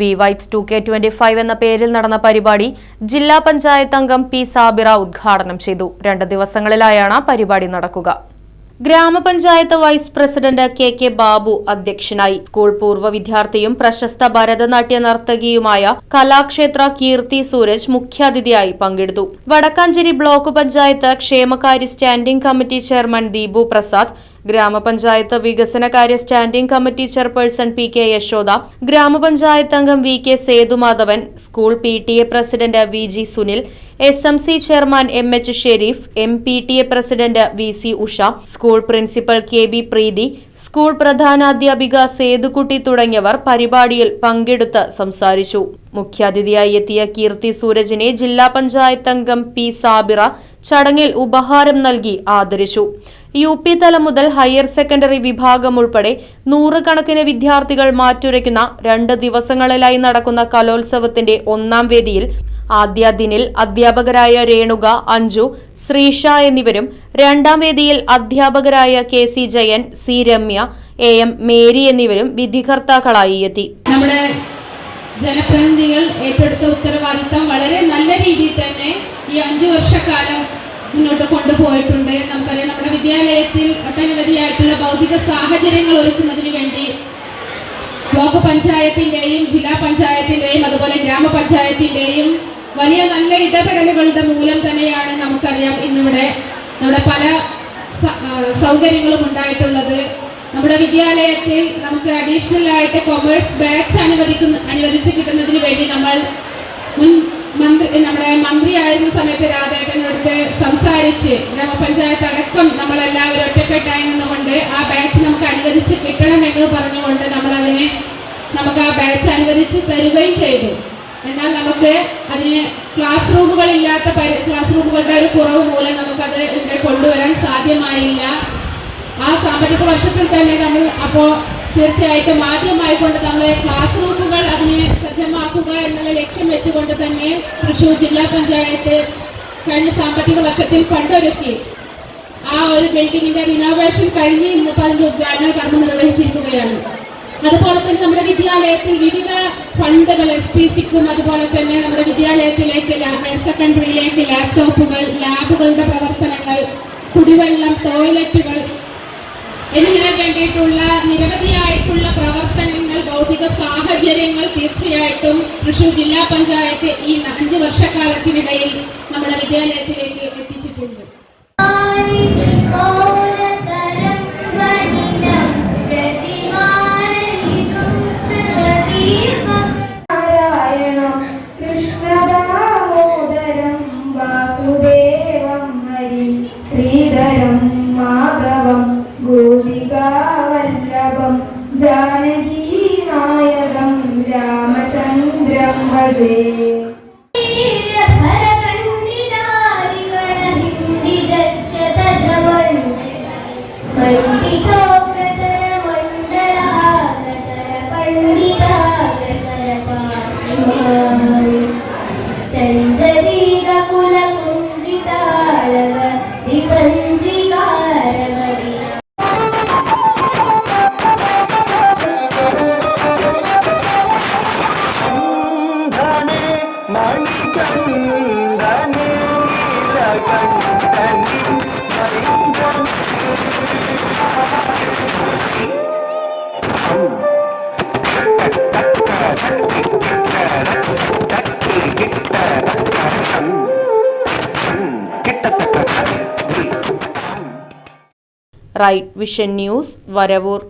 V vibes two K twenty five എന്ന പേരിൽ നടന്ന പരിപാടി ജില്ലാ പഞ്ചായത്ത് അംഗം പി സാബിറ ഉദ്ഘാടനം ചെയ്തു. രണ്ട് ദിവസങ്ങളിലായാണ് പരിപാടി നടക്കുക. ഗ്രാമപഞ്ചായത്ത് vice president K K Babu അധ്യക്ഷനായി. സ്കൂൾ പൂർവ വിദ്യാർത്ഥിയും പ്രശസ്ത ഭരതനാട്യ നർത്തകിയുമായ കലാക്ഷേത്ര കീർത്തി സൂരജ് മുഖ്യാതിഥിയായി പങ്കെടുത്തു. വടക്കാഞ്ചേരി ബ്ലോക്ക് പഞ്ചായത്ത് ക്ഷേമകാര്യ standing committee chairman Deepu Prasad ഗ്രാമപഞ്ചായത്ത് വികസനകാര്യ standing committee chairperson P K Yashoda ഗ്രാമപഞ്ചായത്ത് അംഗം V K Sethumadhavan school P T A president V G Sunil S M C chairman M H Sherif M P T A president V C Usha school principal K B Preethi school പ്രധാനാധ്യാപിക Sethukutty തുടങ്ങിയവർ പരിപാടിയിൽ പങ്കെടുത്ത് സംസാരിച്ചു. മുഖ്യാതിഥിയായി എത്തിയ കീർത്തി സൂരജിനെ ജില്ലാ പഞ്ചായത്ത് അംഗം P Sabira ചടങ്ങിൽ ഉപഹാരം നൽകി ആദരിച്ചു. യു പി തലം മുതൽ ഹയർ സെക്കൻഡറി വിഭാഗം ഉൾപ്പെടെ നൂറുകണക്കിന് വിദ്യാർത്ഥികൾ മാറ്റുരയ്ക്കുന്ന രണ്ട് ദിവസങ്ങളിലായി നടക്കുന്ന കലോത്സവത്തിന്റെ ഒന്നാം വേദിയിൽ ആദ്യ ദിനിൽ അധ്യാപകരായ രേണുക അഞ്ജു ശ്രീഷ എന്നിവരും രണ്ടാം വേദിയിൽ അധ്യാപകരായ K C Jayan C Ramya A M Mary എന്നിവരും വിധികർത്താക്കളായി എത്തി. നമ്മുടെ ജനപ്രതിനിധികൾ ഏറ്റെടുത്ത ഉത്തരവാദിത്തം വളരെ നല്ല രീതിയിൽ തന്നെ ഈ അഞ്ചു വർഷക്കാലം മുന്നോട്ട് കൊണ്ടുപോയിട്ടുണ്ട്. നമുക്കറിയാം നമ്മുടെ വിദ്യാലയത്തിൽ ഒട്ടനവധിയായിട്ടുള്ള ഭൗതിക സാഹചര്യങ്ങൾ ഒരുക്കുന്നതിന് വേണ്ടി ബ്ലോക്ക് പഞ്ചായത്തിന്റെയും ജില്ലാ പഞ്ചായത്തിന്റെയും അതുപോലെ ഗ്രാമപഞ്ചായത്തിന്റെയും വലിയ നല്ല ഇടപെടലുകളുടെ മൂലം തന്നെയാണ് നമുക്കറിയാം ഇന്നിവിടെ നമ്മുടെ പല സൗകര്യങ്ങളും ഉണ്ടായിട്ടുള്ളത്. നമ്മുടെ വിദ്യാലയത്തിൽ നമുക്ക് അഡീഷണൽ ആയിട്ട് കൊമേഴ്സ് ബാച്ച് അനുവദിക്കുന്ന അനുവദിച്ച് കിട്ടുന്നതിന് വേണ്ടി നമ്മൾ മുൻ മന്ത്രി നമ്മുടെ മന്ത്രിയായിരുന്ന സമയത്ത് രാധേട്ടനടുത്ത് സംസാരിച്ച് ഗ്രാമപഞ്ചായത്ത് അടക്കം നമ്മളെല്ലാവരും ഒറ്റക്കെട്ടായി നിന്നുകൊണ്ട് ആ ബാച്ച് നമുക്ക് അനുവദിച്ച് കിട്ടണമെന്ന് പറഞ്ഞുകൊണ്ട് നമ്മളതിനെ നമുക്ക് ആ ബാച്ച് അനുവദിച്ച് തരുകയും ചെയ്തു. എന്നാൽ നമുക്ക് അതിന് ക്ലാസ് റൂമുകളില്ലാത്ത ക്ലാസ് റൂമുകളുടെ ഒരു കുറവ് മൂലം നമുക്കത് ഇവിടെ കൊണ്ടുവരാൻ സാധ്യമായില്ല. ആ സാമ്പത്തിക വർഷത്തിൽ തന്നെ നമ്മൾ അപ്പോൾ തീർച്ചയായിട്ടും ആദ്യമായിക്കൊണ്ട് നമ്മൾ ക്ലാസ് റൂമുകൾ അതിനെ സജ്ജമാക്കുക എന്നുള്ള ലക്ഷ്യം വെച്ചുകൊണ്ട് തന്നെ തൃശ്ശൂർ ജില്ലാ പഞ്ചായത്ത് കഴിഞ്ഞ സാമ്പത്തിക വർഷത്തിൽ ഫണ്ടൊരുക്കി ആ ഒരു ബിൽഡിങ്ങിന്റെ റിനോവേഷൻ കഴിഞ്ഞ് ഇന്നിപ്പോൾ അതിന്റെ ഉദ്ഘാടന കർമ്മം നിർവഹിച്ചിരിക്കുകയാണ്. അതുപോലെ തന്നെ നമ്മുടെ വിദ്യാലയത്തിൽ വിവിധ ഫണ്ടുകൾ എസ് പി സിക്കും അതുപോലെ തന്നെ നമ്മുടെ വിദ്യാലയത്തിലേക്ക് ഹയർ സെക്കൻഡറിയിലേക്ക് ലാപ്ടോപ്പുകൾ ലാബുകളുടെ പ്രവർത്തനങ്ങൾ കുടിവെള്ളം ടോയ്ലറ്റുകൾ എന്നിങ്ങനെ വേണ്ടിയിട്ടുള്ള നിരവധിയായിട്ടുള്ള പ്രവർത്തനങ്ങൾ ഭൗതിക സാഹചര്യങ്ങൾ തീർച്ചയായിട്ടും തൃശൂർ ജില്ലാ പഞ്ചായത്ത് ഈ അഞ്ച് വർഷക്കാലത്തിനിടയിൽ നമ്മുടെ വിദ്യാലയത്തിലേക്ക് എത്തിച്ചിട്ടുണ്ട്. Namaste. Right vision news Varavoor